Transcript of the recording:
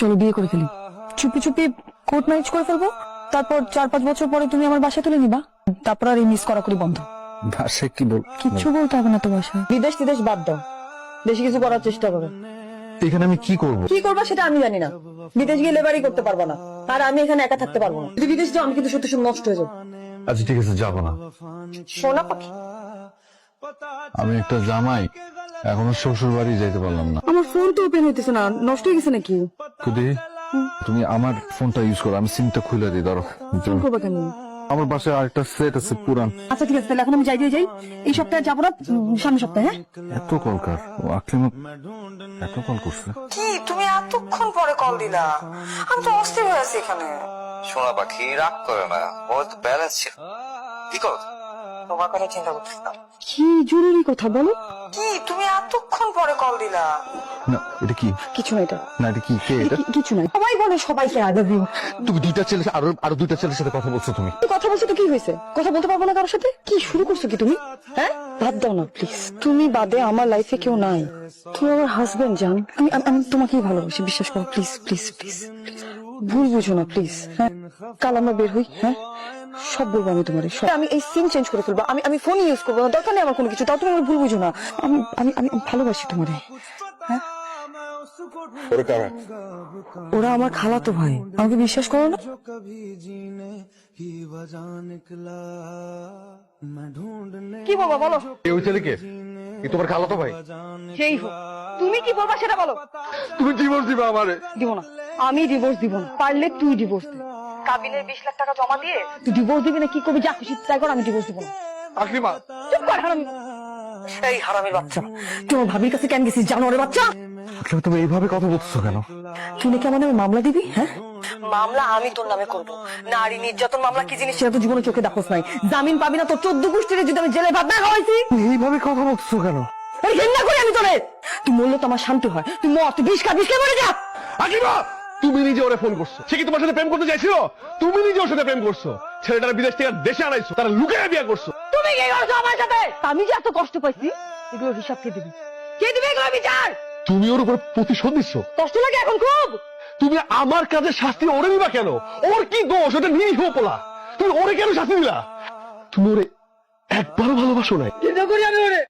চলো বিয়ে করে ফেলি। চুপি চুপি কোর্ট ম্যারেজ করে ফেলব তারপর চার পাঁচ বছর পরে তুমি আমার বাসায় তুলে নিবা তারপর আর এই মিস করা করি বন্ধ। কি বল কিচ্ছু বলতে হবে না তো বাসায় বিদেশ বিদেশ বাদ দাও। বেশি কিছু করার চেষ্টা করো। এখানে আমি কি করব? কি করবা সেটা আমি জানি না। বিদেশ গিয়ে লেবারই করতে পারব না। আর আমি এখানে একা থাকতে পারব না। যদি বিদেশ যাও আমি কিন্তু সত্যি সব নষ্ট হয়ে যাব। আচ্ছা ঠিক আছে যাব না। সোনা পাখি। আমি একটা জামাই এখনও শ্বশুর বাড়ি যাইতে পারলাম না। আমার ফোন তো ওপেন হইতেছে না। নষ্ট হয়ে গেছে নাকি? খুদি তুমি আমার ফোনটা ইউজ করো আমি সিমটা খুলে দিই ধরো। কেন? আমার বাসায় আরেকটা সেট আছে পুরান। আচ্ছা ঠিক আছে তাহলে এখন আমি যাই দিয়ে যাই। এই সপ্তাহে যাব না উম, সামনের সপ্তাহে হ্যাঁ? এত কলকার ও আকলিমা এত কল করছে? কি তুমি এতক্ষণ পরে কল দিলা? আমি তো অস্থির হয়ে আছি এখানে। সোনা পাখি রাগ করে না ওর তো ব্যালেন্স ছিল। কি করো? তোমার কথা চিন্তা করতেছিলাম কি জরুরি কথা বলো? কি? তুমি এতক্ষণ পরে কল দিলা। না এটা কি? কিছু না এটা। না এটা কি? কে এটা? কিছু নাই সবাই বলে সবাইকে আই লাভ ইউ তুমি দুইটা ছেলে আরও আরও দুইটা ছেলের সাথে কথা বলছো তুমি। কথা বলছো তো কি হয়েছে? কথা বলতে পারব না কারোর সাথে? কি শুরু করছ কি তুমি? হ্যাঁ? বাদ দাও না প্লিজ তুমি বাদে আমার লাইফে কেউ নাই। তুমি আমার হাজবেন্ড জান। আমি আমি- আমি তোমাকেই ভালোবাসি বিশ্বাস করো। প্লিজ প্লিজ প্লিজ ভুল বুঝো না প্লিজ হ্যাঁ? কাল আমরা বের হই হ্যাঁ? সব বলব আমি তোমার আমি এই সিম চেঞ্জ করে ফেলব আমি আমি ফোন ইউজ করব না দরকার নেই আমার কোনো কিছু তাও তুমি আমার ভুল বুঝো না। আমি আমি আমি ভালোবাসি তোমারে হ্যাঁ? ওরে কারা? ওরা আমার খালাতো ভাই আমাকে বিশ্বাস করো না? কি বলব বলো? এই ওই ছেলেকে? এই তোমার খালাতো ভাই? সেই হোক তুমি কি বলবা সেটা বলো? তুমি ডিভোর্স দিবে আমারে। দিব না আমি ডিভোর্স দিব না পারলে তুই ডিভোর্স দে। কাবিনের বিশ লাখ টাকা জমা দিয়ে? তুই ডিভোর্স দিবি না কি করবি? যা খুশি তাই কর আমি ডিভোর্স দিব না। আকলিমা চুপ কর হারামি। এই হারামির বাচ্চা। তুই আমার ভাবির কাছে কেন গেছিস জানোয়ারের বাচ্চা? আকলিমা তুমি এইভাবে কথা বলছো কেন? তুই নাকি আমার নামে মামলা দিবি হ্যাঁ? মামলা আমি তোর নামে করব। নারী নির্যাতন মামলা কি জিনিস? সেটা তো জীবনে চোখে দেখোস নাই। জামিন পাবি না তোর চোদ্দ গোষ্ঠীর যদি আমি জেলে ভাত না খাওয়াইছি। এইভাবে কথা বলছো কেন? এই ঘেন্না করি আমি তোরে। তুই মরলে তো আমার শান্তি হয়। তুই মর তুই বিষ খা বিষ খেয়ে মরে যা। আকিবা তুমি নিজে ওরে ফোন করছ। সে কি তোমার সাথে প্রেম করতে চাইছিল? তুমি নিজে ওর সাথে প্রেম করছ। ছেলেটার বিদেশ থেকে দেশে আনাইছো তারা লুকিয়ে বিয়ে করছ। তুমি কি করছ আমার সাথে? আমি যে এত কষ্ট পাইছি এগুলোর হিসাব কে দিবি? কে দিবে এগুলো বিচার? তুমি ওর উপর প্রতিশোধ নিচ্ছ। কষ্ট লাগে এখন খুব? তুমি আমার কাজে শাস্তি ওরে দিবা কেন? ওর কি দোষ? ওটা নিরীহ পোলা। তুমি ওরে কেন শাস্তি দিলা? তুমি ওরে একবারও ভালোবাসো নাই। চিন্তা করি আমি ওরে?